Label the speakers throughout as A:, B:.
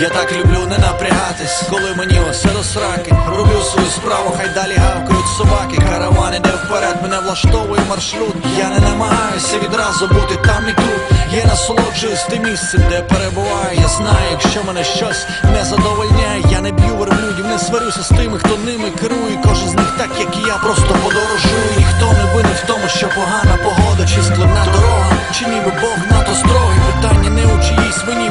A: Я так люблю не напрягатись, коли мені оце до сраки. Роблю свою справу, хай далі гавкають собаки. Караван іде вперед, мене влаштовує маршрут. Я не намагаюся відразу бути там і тут. Я насолоджуюсь тим місцем, де перебуваю. Я знаю, якщо мене щось не задовольняє Я не б'ю верблюдів, не сварюся з тими, хто ними керує. Кожен з них так, як і я, просто подорожую Ніхто не винен в тому, що погана погода чи складна дорога. Чи ніби Бог надто строгий Питання не у чиїсь мені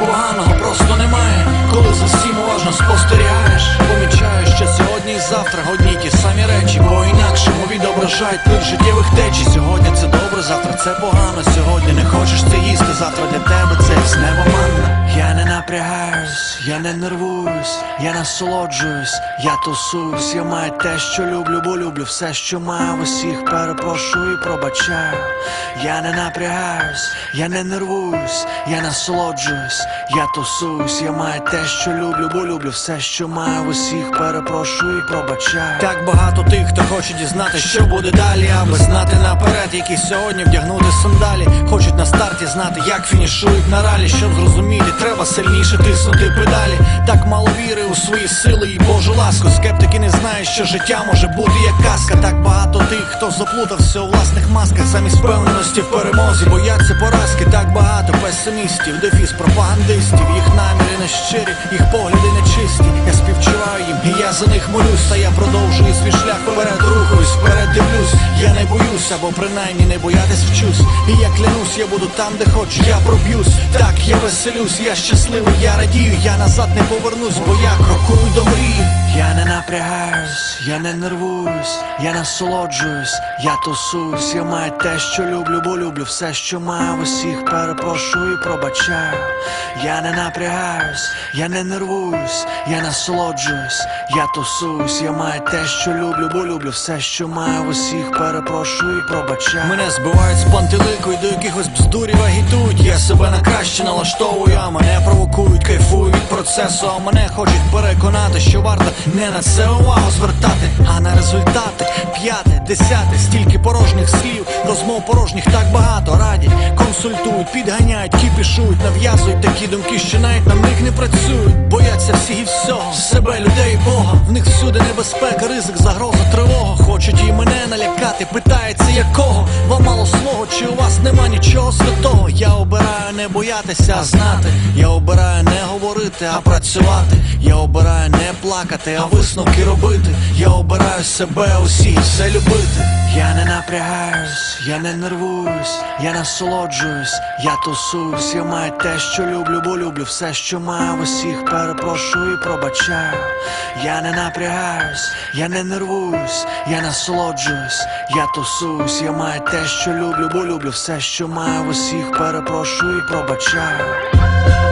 A: завтра одні ті самі речі Бо інакшому відображають плив життєвих течій. Сьогодні це добре, завтра це погано. Сьогодні не хочеш це їсти, завтра для тебе це неба манна. Я не напрягаюсь, я не нервуюсь, я насолоджуюсь, я тусуюсь, я маю те, що люблю, бо люблю все, що маю. Усіх, перепрошую і пробачаю. Я не напрягаюсь, я не нервуюсь, я насолоджуюсь, я тусуюсь, я маю те, що люблю, бо люблю все, що маю. Усіх, перепрошую і пробачаю. Так багато тих, хто хоче дізнати, що буде далі, аби знати наперед, які сьогодні вдягнути сандалі. Хочуть на старті знати, як фінішують на ралі, щоб зрозуміти, треба сильніше тиснути педалі. Так мало віри у свої сили і Божу ласку. Скептики не знають, що життя може бути як казка. Так багато тих, хто заплутався у власних масках, замість впевненості в перемозі, бояться поразки. Так багато песимістів, дефіс пропагандистів. Їх наміри не щирі, їх погляди нечисті. За них молюсь. Та я продовжую свій шлях вперед рухаюсь, вперед дивлюсь. Я не боюся, бо принаймні не боятись вчусь. І я клянусь, я буду там, де хочу, я проб'юсь. Так, я веселюсь, я щасливий, я радію, я назад не повернусь, бо я крокую до я не нервуюсь, я насолоджуюсь, я тусуюсь, я маю те, що люблю, бо люблю все, що маю усіх, перепрошую і пробачаю. Я не напрягаюсь, я не нервуюсь, я насолоджуюсь, я тусуюсь, я маю те, що люблю, бо люблю все, що маю усіх, перепрошую і пробачаю. Мене збивають з пантелику і до якихось бздурів агітують. Я себе на краще налаштовую, а мене провокують, кайфую від процесу, а мене хочуть переконати, що варто не на це увагу звертати, а на результати. П'яте, десяте, стільки порожніх слів, розмов порожніх так багато радять, консультують, підганяють, кіпішують, нав'язують такі думки, що навіть на них не працюють. Бояться всіх і всього, себе, людей, Бога. В них всюди небезпека, ризик, загроза, тривога. Хочуть і мене налякати, питається якого вам мало свого, чи у вас нема нічого святого. Я обираю не боятися, а знати. Я обираю говорити, а працювати. Я обираю не плакати, а висновки робити. Я обираю себе усі, все любити. Я не напрягаюсь, я не нервуюсь, я насолоджуюсь, я тусуюсь, я маю те, що люблю, бо люблю все, що маю усіх, перепрошую і пробачаю. Я не напрягаюсь, я не нервуюсь, я насолоджуюсь, я тусуюсь, я маю те, що люблю, бо люблю все, що маю усіх, перепрошую і пробачаю.